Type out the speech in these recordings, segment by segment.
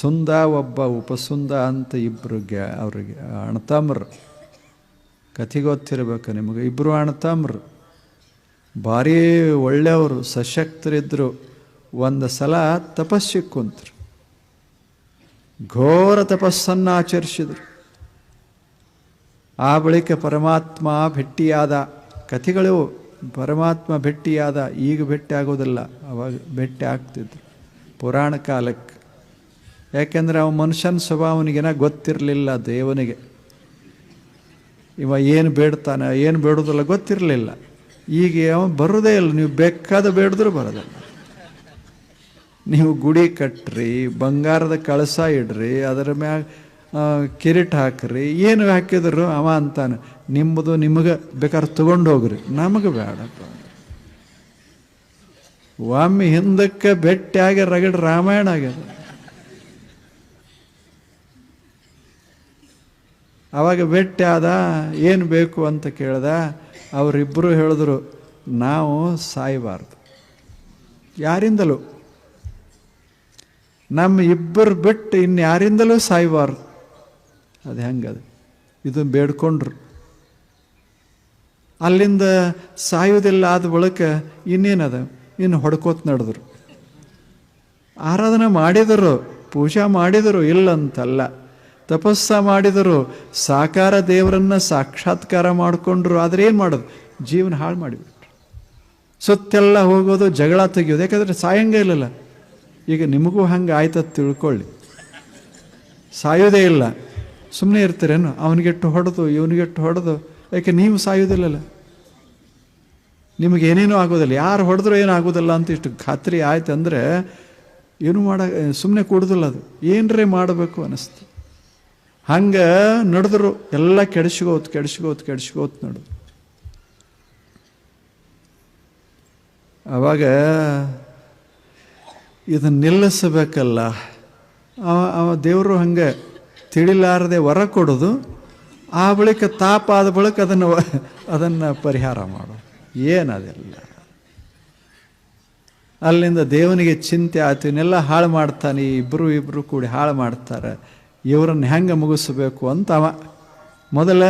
ಸುಂದ ಒಬ್ಬ, ಉಪಸುಂದ ಅಂತ ಇಬ್ಬರು ಗ್ಯಾ, ಅವ್ರಿಗೆ, ಅಣತಾಮ್ರು. ಕಥೆ ಗೊತ್ತಿರಬೇಕು ನಿಮಗೆ. ಇಬ್ಬರು ಅಣತಾಮ್ರು. ಭಾರೀ ಒಳ್ಳೆಯವರು ಸಶಕ್ತರಿದ್ದರು ಒಂದು ಸಲ ತಪಸ್ಸಿ ಕುಂತರು. ಘೋರ ತಪಸ್ಸನ್ನು ಆಚರಿಸಿದರು. ಆ ಬಳಿಕ ಪರಮಾತ್ಮ ಭೆಟ್ಟಿಯಾದ, ಕಥೆಗಳು ಪರಮಾತ್ಮ ಭೆಟ್ಟಿಯಾದ, ಈಗ ಭೆಟ್ಟಿ ಆಗೋದಿಲ್ಲ ಅವಾಗ ಭೆಟ್ಟಿ ಆಗ್ತಿದ್ರು ಪುರಾಣ ಕಾಲಕ್ಕೆ. ಯಾಕೆಂದರೆ ಅವ ಮನುಷ್ಯನ ಸ್ವಭಾವನಿಗೇನ ಗೊತ್ತಿರಲಿಲ್ಲ ದೇವನಿಗೆ. ಇವ ಏನು ಬೇಡ್ತಾನೆ, ಏನು ಬೇಡೋದಿಲ್ಲ ಗೊತ್ತಿರಲಿಲ್ಲ. ಈಗ ಅವ ಬರೋದೇ ಇಲ್ಲ, ನೀವು ಬೇಕಾದ ಬೇಡಿದ್ರೂ ಬರೋದಿಲ್ಲ ನೀವು ಗುಡಿ ಕಟ್ಟ್ರಿ ಬಂಗಾರದ ಕಳಸ ಇಡ್ರಿ, ಅದರ ಮ್ಯಾಗ ಕಿರೀಟ ಹಾಕ್ರಿ, ಏನು ಹಾಕಿದ್ರು ಅವ ಅಂತಾನೆ. ನಿಮ್ಮದು ನಿಮಗೆ ಬೇಕಾದ್ರೆ ತಗೊಂಡು ಹೋಗ್ರಿ, ನಮಗೆ ಬೇಡಪ್ಪ ಒಮ್ಮೆ ಹಿಂದಕ್ಕೆ ಭೆಟ್ಟಿಯಾಗಿ ರಗಡ್ ರಾಮಾಯಣ ಆಗ್ಯದ. ಅವಾಗ ಭೇಟಿ ಆದ, ಏನು ಬೇಕು ಅಂತ ಕೇಳ್ದ ಅವರಿಬ್ಬರು ಹೇಳಿದ್ರು, ನಾವು ಸಾಯಬಾರ್ದು. ಯಾರಿಂದಲೂ. ನಮ್ಮ ಇಬ್ಬರು ಬಿಟ್ಟು ಇನ್ಯಾರಿಂದಲೂ ಸಾಯಬಾರ್ದು. ಅದು ಹೆಂಗದು? ಇದನ್ನು ಬೇಡ್ಕೊಂಡ್ರು. ಅಲ್ಲಿಂದ ಸಾಯೋದಿಲ್ಲ ಆದ ಬಳಿಕ ಇನ್ನೇನದ? ಇನ್ನು ಹೊಡ್ಕೋತ ನಡೆದ್ರು. ಆರಾಧನೆ ಮಾಡಿದರು, ಪೂಜಾ ಮಾಡಿದರು, ಇಲ್ಲಂತಲ್ಲ. ತಪಸ್ಸ ಮಾಡಿದರು. ಸಾಕಾರ ದೇವರನ್ನ ಸಾಕ್ಷಾತ್ಕಾರ ಮಾಡಿಕೊಂಡ್ರು. ಆದರೆ ಏನು ಮಾಡೋದು? ಜೀವನ ಹಾಳು ಮಾಡಿಬಿಟ್ರು. ಸುತ್ತೆಲ್ಲ ಹೋಗೋದು, ಜಗಳ ತೆಗಿಯೋದು. ಯಾಕಂದರೆ ಸಾಯಂಗ ಇಲ್ಲಲ್ಲ. ಈಗ ನಿಮಗೂ ಹಂಗೆ ಆಯ್ತದ ತಿಳ್ಕೊಳ್ಳಿ. ಸಾಯೋದೇ ಇಲ್ಲ. ಸುಮ್ಮನೆ ಇರ್ತೀರೇನು? ಅವನಿಗೆಟ್ಟು ಹೊಡೆದು, ಇವನಿಗೆಟ್ಟು ಹೊಡೆದು. ಯಾಕೆ ನೀವು ಸಾಯೋದಿಲ್ಲಲ್ಲ? ನಿಮಗೇನೇನೂ ಆಗೋದಿಲ್ಲ. ಯಾರು ಹೊಡೆದ್ರೂ ಏನೂ ಆಗೋದಿಲ್ಲ ಅಂತ ಇಷ್ಟು ಖಾತ್ರಿ ಆಯ್ತು ಅಂದರೆ ಏನು ಮಾಡ ಸುಮ್ಮನೆ ಕೊಡೋದಿಲ್ಲ ಅದು. ಏನರೇ ಮಾಡಬೇಕು ಅನ್ನಿಸ್ತು ಹಂಗೆ ನಡೆದ್ರು. ಎಲ್ಲ ಕೆಡಿಸ್ಕೋತ್ ಕೆಡಿಸ್ಕೋತ್ ಕೆಡಿಸ್ಕೋತ್ ನಡು ಆವಾಗ ಇದನ್ನು ನಿಲ್ಲಿಸಬೇಕಲ್ಲ. ಅವ ಅವ ದೇವರು ಹಂಗೆ ತಿಳಿಲಾರದೆ ವರ ಕೊಡೋದು. ಆ ಬಳಿಕ ತಾಪ ಆದ ಬಳಿಕ ಅದನ್ನು ಅದನ್ನು ಪರಿಹಾರ ಮಾಡೋದು. ಏನದೆಲ್ಲ? ಅಲ್ಲಿಂದ ದೇವನಿಗೆ ಚಿಂತೆ ಆಯ್ತು. ಹಾಳು ಮಾಡ್ತಾನೆ. ಇಬ್ಬರು ಇಬ್ಬರು ಕೂಡಿ ಹಾಳು ಮಾಡ್ತಾರೆ. ಇವರನ್ನು ಹೆಂಗೆ ಮುಗಿಸ್ಬೇಕು ಅಂತ ಅವ. ಮೊದಲ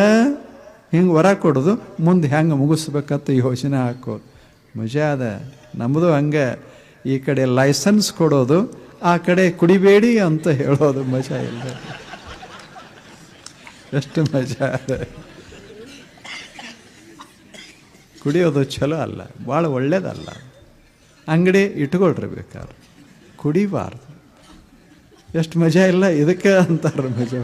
ಹಿಂಗೆ ವರ ಕೊಡೋದು, ಮುಂದೆ ಹೆಂಗೆ ಮುಗಿಸ್ಬೇಕಂತ ಯೋಚನೆ ಹಾಕೋದು. ಮಜಾ ಅದ. ನಮ್ಮದು ಹಂಗೆ. ಈ ಕಡೆ ಲೈಸೆನ್ಸ್ ಕೊಡೋದು, ಆ ಕಡೆ ಕುಡಿಬೇಡಿ ಅಂತ ಹೇಳೋದು ಮಜಾ ಇಲ್ಲ ಎಷ್ಟು ಮಜಾ ಅದ. ಕುಡಿಯೋದು ಚಲೋ ಅಲ್ಲ ಭಾಳ ಒಳ್ಳೇದಲ್ಲ. ಅಂಗಡಿ ಇಟ್ಕೊಳ್ರಿ ಬೇಕಾದ್ರೆ. ಕುಡಿಬಾರ್ದು. ಎಷ್ಟು ಮಜಾ ಇಲ್ಲ, ಇದಕ್ಕೆ ಅಂತಾರೆ ಮಜಾ.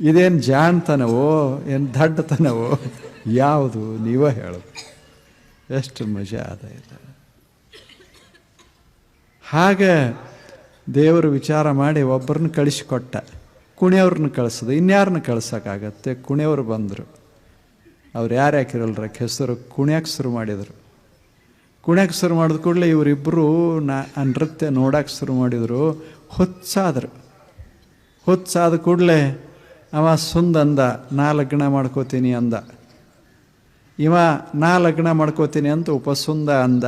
ಇದೇನು ಜಾಣ್ತನವೋ, ಏನು ದಡ್ಡತನವೋ, ಯಾವುದು ನೀವೇ ಹೇಳೋದು. ಎಷ್ಟು ಮಜಾ ಅದ ಇದು. ಹಾಗೆ ದೇವರು ವಿಚಾರ ಮಾಡಿ ಒಬ್ಬರನ್ನ ಕಳಿಸಿಕೊಟ್ಟ ಕುಣಿಯವ್ರನ್ನ ಕಳಿಸೋದು ಇನ್ಯಾರನ್ನ ಕಳ್ಸೋಕ್ಕಾಗತ್ತೆ? ಕುಣಿಯವರು ಬಂದರು. ಅವ್ರು ಯಾರು ಯಾಕಿರಲ್ರ ಹೆಸರು ಕುಣಿಯಕ್ಕೆ ಶುರು ಮಾಡಿದರು. ಕುಣಿಯಕ್ಕೆ ಶುರು ಮಾಡಿದ ಕೂಡಲೇ ಇವರಿಬ್ಬರು ನಾ ನೃತ್ಯ ನೋಡೋಕೆ ಶುರು ಮಾಡಿದರು. ಹುಚ್ಚಾದರು ಹೊಚ್ಚಾದ ಕೂಡಲೇ ಅವ ಸುಂದ ಅಂದ, ನಾ ಲಗ್ನ ಮಾಡ್ಕೋತೀನಿ ಅಂದ. ಇವ ನಾ ಲಗ್ನ ಮಾಡ್ಕೋತೀನಿ ಅಂತ ಉಪಸುಂದ ಅಂದ.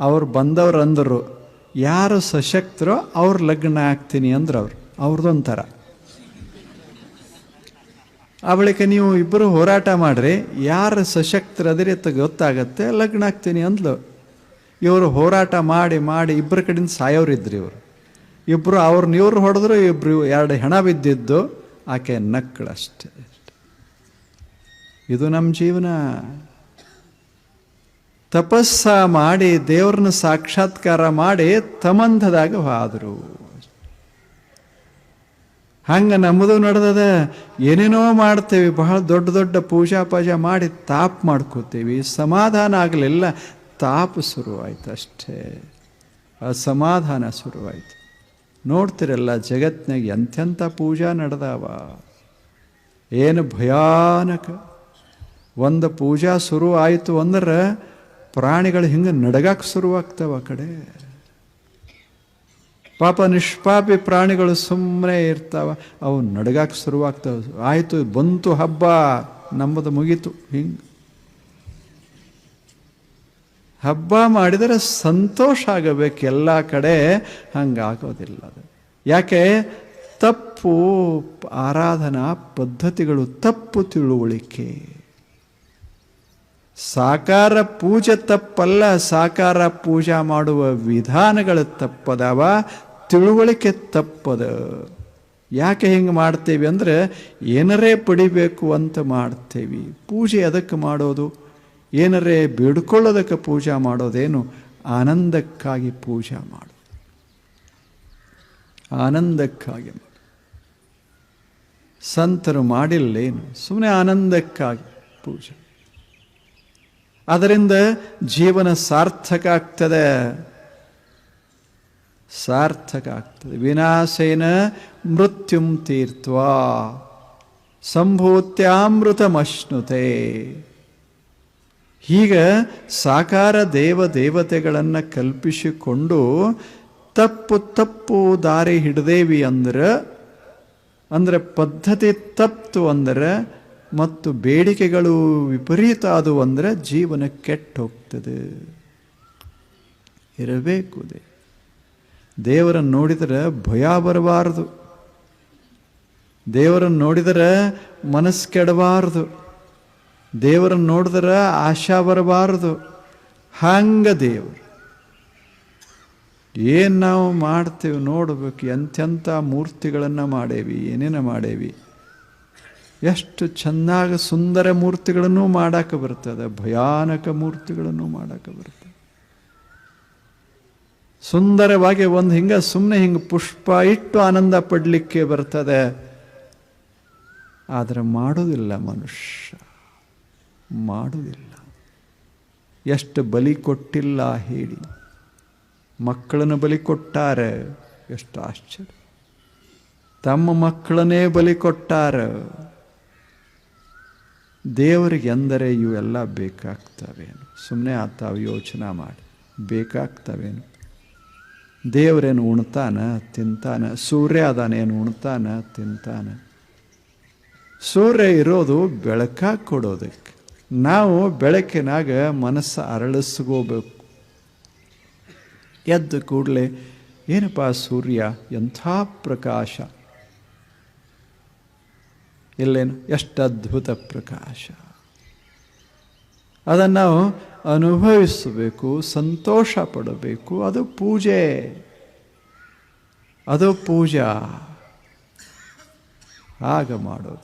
ಅವ್ರು ಬಂದವ್ರು ಅಂದರು, ಯಾರು ಸಶಕ್ತರೋ ಅವ್ರ ಲಗ್ನ ಆಗ್ತೀನಿ ಅಂದ್ರೆ ಅವ್ರು. ಅವ್ರದ್ದೊಂಥರ ಆ ಬಳಿಕ ನೀವು ಇಬ್ಬರು ಹೋರಾಟ ಮಾಡಿರಿ, ಯಾರು ಸಶಕ್ತರದಿರಿ ಅಂತ ಗೊತ್ತಾಗತ್ತೆ, ಲಗ್ನ ಆಗ್ತೀನಿ ಅಂದ್ಲು. ಇವರು ಹೋರಾಟ ಮಾಡಿ ಮಾಡಿ ಇಬ್ಬರ ಕಡೆಯಿಂದ ಸಾಯೋರಿದ್ರು ಇವರು. ಇಬ್ಬರು ಅವ್ರನ್ನ ಇವ್ರು ಹೊಡೆದ್ರು ಇಬ್ಬರು ಎರಡು ಹೆಣ ಬಿದ್ದಿದ್ದು, ಆಕೆ ನಕ್ಕಳಷ್ಟೇ ಇದು ನಮ್ಮ ಜೀವನ. ತಪಸ್ಸ ಮಾಡಿ ದೇವ್ರನ್ನ ಸಾಕ್ಷಾತ್ಕಾರ ಮಾಡಿ ತಮಂಧದಾಗ ಹಾದರು ಹಂಗೆ ನಮ್ಮದು ನಡೆದದ, ಏನೇನೋ ಮಾಡ್ತೇವೆ, ಬಹಳ ದೊಡ್ಡ ದೊಡ್ಡ ಪೂಜಾ ಪಾಜಾ ಮಾಡಿ ತಾಪ್ ಮಾಡ್ಕೋತೀವಿ, ಸಮಾಧಾನ ಆಗಲಿಲ್ಲ ತಾಪ ಶುರುವಾಯಿತು ಅಷ್ಟೇ. ಅಸಮಾಧಾನ ಶುರುವಾಯಿತು. ನೋಡ್ತಿರಲ್ಲ ಜಗತ್ತಿನಾಗ ಎಂಥೆಂಥ ಪೂಜಾ ನಡೆದಾವ. ಏನು ಭಯಾನಕ. ಒಂದು ಪೂಜಾ ಶುರು ಆಯಿತು ಅಂದ್ರೆ ಪ್ರಾಣಿಗಳು ಹಿಂಗೆ ನಡಗಕ್ಕೆ ಶುರುವಾಗ್ತವೆ ಆ ಕಡೆ. ಪಾಪ ನಿಷ್ಪಾಪಿ ಪ್ರಾಣಿಗಳು ಸುಮ್ಮನೆ ಇರ್ತಾವ. ಅವು ನಡಗಕ್ಕೆ ಶುರುವಾಗ್ತವೆ. ಆಯಿತು, ಬಂತು ಹಬ್ಬ. ನಮ್ಮದು ಮುಗೀತು. ಹಿಂಗೆ. ಹಬ್ಬ ಮಾಡಿದರೆ ಸಂತೋಷ ಆಗಬೇಕು. ಎಲ್ಲ ಕಡೆ ಹಂಗಾಗೋದಿಲ್ಲ ಅದು. ಯಾಕೆ? ತಪ್ಪು ಆರಾಧನಾ ಪದ್ಧತಿಗಳು, ತಪ್ಪು ತಿಳುವಳಿಕೆ. ಸಾಕಾರ ಪೂಜೆ ತಪ್ಪಲ್ಲ, ಸಾಕಾರ ಪೂಜಾ ಮಾಡುವ ವಿಧಾನಗಳು ತಪ್ಪದವ, ತಿಳುವಳಿಕೆ ತಪ್ಪದ. ಯಾಕೆ ಹಿಂಗೆ ಮಾಡ್ತೇವೆ ಅಂದರೆ, ಏನರೇ ಪಡಿಬೇಕು ಅಂತ ಮಾಡ್ತೇವೆ. ಪೂಜೆ ಅದಕ್ಕೆ ಮಾಡೋದು? ಏನರೇ ಬೇಡ್ಕೊಳ್ಳೋದಕ್ಕೆ ಪೂಜಾ ಮಾಡೋದೇನು ಆನಂದಕ್ಕಾಗಿ ಪೂಜಾ ಮಾಡು. ಆನಂದಕ್ಕಾಗಿ ಮಾಡು. ಸಂತರು ಮಾಡಿಲ್ಲೇನು? ಸುಮ್ಮನೆ ಆನಂದಕ್ಕಾಗಿ ಪೂಜೆ. ಅದರಿಂದ ಜೀವನ ಸಾರ್ಥಕ ಆಗ್ತದೆ. ಸಾರ್ಥಕ ಆಗ್ತದೆ. ವಿನಾಶೇನ ಮೃತ್ಯುಂ ತೀರ್ಥ ಸಂಭೂತ್ಯಾಮೃತಮಶ್ನುತೆ. ಹೀಗ ಸಾಕಾರ ದೇವ ದೇವತೆಗಳನ್ನು ಕಲ್ಪಿಸಿಕೊಂಡು ತಪ್ಪು ತಪ್ಪು ದಾರಿ ಹಿಡ್ದೇವಿ ಅಂದ್ರೆ, ಅಂದರೆ ಪದ್ಧತಿ ತಪ್ಪು ಅಂದರೆ ಮತ್ತು ಬೇಡಿಕೆಗಳು ವಿಪರೀತ ಅದು ಅಂದರೆ ಜೀವನ ಕೆಟ್ಟು ಹೋಗ್ತದೆ. ಇರಬೇಕು ದೇ ದೇವರನ್ನು ನೋಡಿದರೆ ಭಯ ಬರಬಾರದು. ದೇವರನ್ನು ನೋಡಿದರೆ ಮನಸ್ಸು ಕೆಡಬಾರದು. ದೇವರನ್ನು ನೋಡಿದ್ರೆ ಆಶಾ ಬರಬಾರದು. ಹಂಗ ದೇವರು. ಏನು ನಾವು ಮಾಡ್ತೇವೆ ನೋಡಬೇಕು ಎಂಥೆಂಥ ಮೂರ್ತಿಗಳನ್ನು ಮಾಡೇವಿ, ಏನೇನು ಮಾಡೇವಿ. ಎಷ್ಟು ಚೆನ್ನಾಗಿ ಸುಂದರ ಮೂರ್ತಿಗಳನ್ನು ಮಾಡಕ್ಕೆ ಬರ್ತದೆ ಭಯಾನಕ ಮೂರ್ತಿಗಳನ್ನು ಮಾಡಕ್ಕೆ ಬರ್ತದೆ ಸುಂದರವಾಗಿ ಒಂದು ಹಿಂಗೆ ಸುಮ್ಮನೆ ಹಿಂಗೆ ಪುಷ್ಪ ಇಟ್ಟು ಆನಂದ ಪಡಲಿಕ್ಕೆ ಬರ್ತದೆ. ಆದರೆ ಮಾಡೋದಿಲ್ಲ ಮನುಷ್ಯ. ಮಾಡುವುದಿಲ್ಲ. ಎಷ್ಟು ಬಲಿ ಕೊಟ್ಟಿಲ್ಲ ಹೇಳಿ. ಮಕ್ಕಳನ್ನು ಬಲಿ ಕೊಟ್ಟಾರೆ ಎಷ್ಟು ಆಶ್ಚರ್ಯ. ತಮ್ಮ ಮಕ್ಕಳನ್ನೇ ಬಲಿ ಕೊಟ್ಟಾರ. ದೇವರಿಗೆ ಎಂದರೆ ಇವೆಲ್ಲ ಬೇಕಾಗ್ತವೇನು? ಸುಮ್ಮನೆ ಆತಾವು ಯೋಚನೆ ಮಾಡಿ. ಬೇಕಾಗ್ತವೇನು? ದೇವರೇನು ಉಣ್ತಾನ? ತಿಂತಾನ? ಸೂರ್ಯ ಅದಾನೇನು ಉಣ್ತಾನ? ತಿಂತಾನ? ಸೂರ್ಯ ಇರೋದು ಬೆಳಕಾಗಿ ಕೊಡೋದಕ್ಕೆ. ನಾವು ಬೆಳಕಿನಾಗ ಮನಸ್ಸು ಅರಳಿಸ್ಕೋಬೇಕು. ಎದ್ದ ಕೂಡಲೇ, ಏನಪ್ಪ ಸೂರ್ಯ, ಎಂಥ ಪ್ರಕಾಶ? ಇಲ್ಲೇನು, ಎಷ್ಟು ಅದ್ಭುತ ಪ್ರಕಾಶ. ಅದನ್ನು ನಾವು ಅನುಭವಿಸಬೇಕು, ಸಂತೋಷ ಪಡಬೇಕು, ಅದು ಪೂಜೆ. ಅದು ಪೂಜಾ. ಆಗ ಮಾಡೋದು.